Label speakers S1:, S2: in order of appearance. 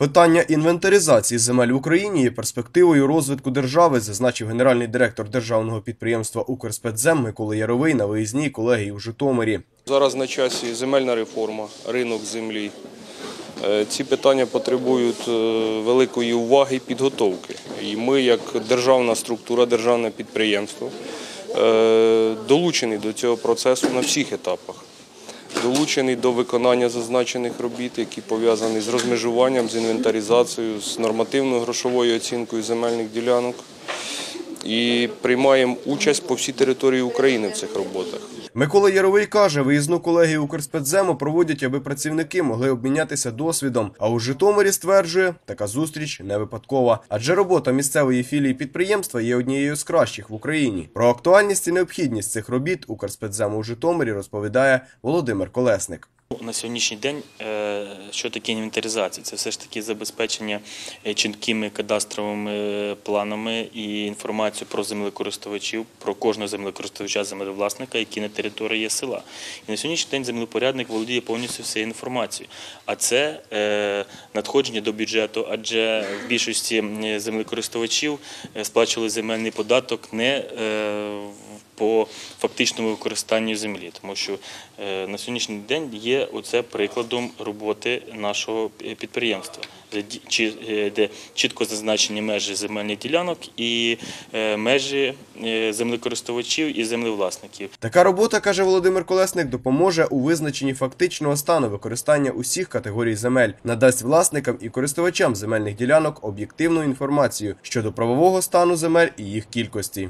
S1: Питання інвентаризації земель в Україні є перспективою розвитку держави, зазначив генеральний директор державного підприємства Укрспецзем Микола Яровий на виїзній колегії в Житомирі.
S2: Зараз на часі земельна реформа, ринок землі. Е, Ці питання потребують е, великої уваги і підготовки. І ми, як державна структура, державне підприємство, е, долучені до цього процесу на всіх етапах. Долучений до виконання зазначених робіт, які пов'язані з розмежуванням, з інвентаризацією, з нормативною грошовою оцінкою земельних ділянок. І приймаємо участь по всій території України в цих роботах.
S1: Микола Яровий каже, виїзну колегію Укрспецзему проводять, аби працівники могли обмінятися досвідом. А у Житомирі стверджує, така зустріч не випадкова, адже робота місцевої філії підприємства є однією з кращих в Україні. Про актуальність і необхідність цих робіт Укрспецзему у Житомирі розповідає Володимир Колесник.
S3: На сьогоднішній день, е, що таке інвентаризація? Це все ж таки забезпечення е, чіткими кадастровими е, планами і інформацією про землекористувачів, про кожного землекористувача землевласника, які на території є села. І на сьогоднішній день землепорядник володіє повністю всією інформацією. А це надходження до бюджету, адже в більшості землекористувачів сплачували земельний податок не по фактичному використанню землі, тому що е, на сьогоднішній день є оце прикладом роботи нашого е, підприємства, е, де чітко зазначені межі земельних ділянок і межі землекористувачів і землевласників.
S1: Така робота, каже Володимир Колесник, допоможе у визначенні фактичного стану використання усіх категорій земель, надасть власникам і користувачам земельних ділянок об'єктивну інформацію щодо правового стану земель і їх кількості.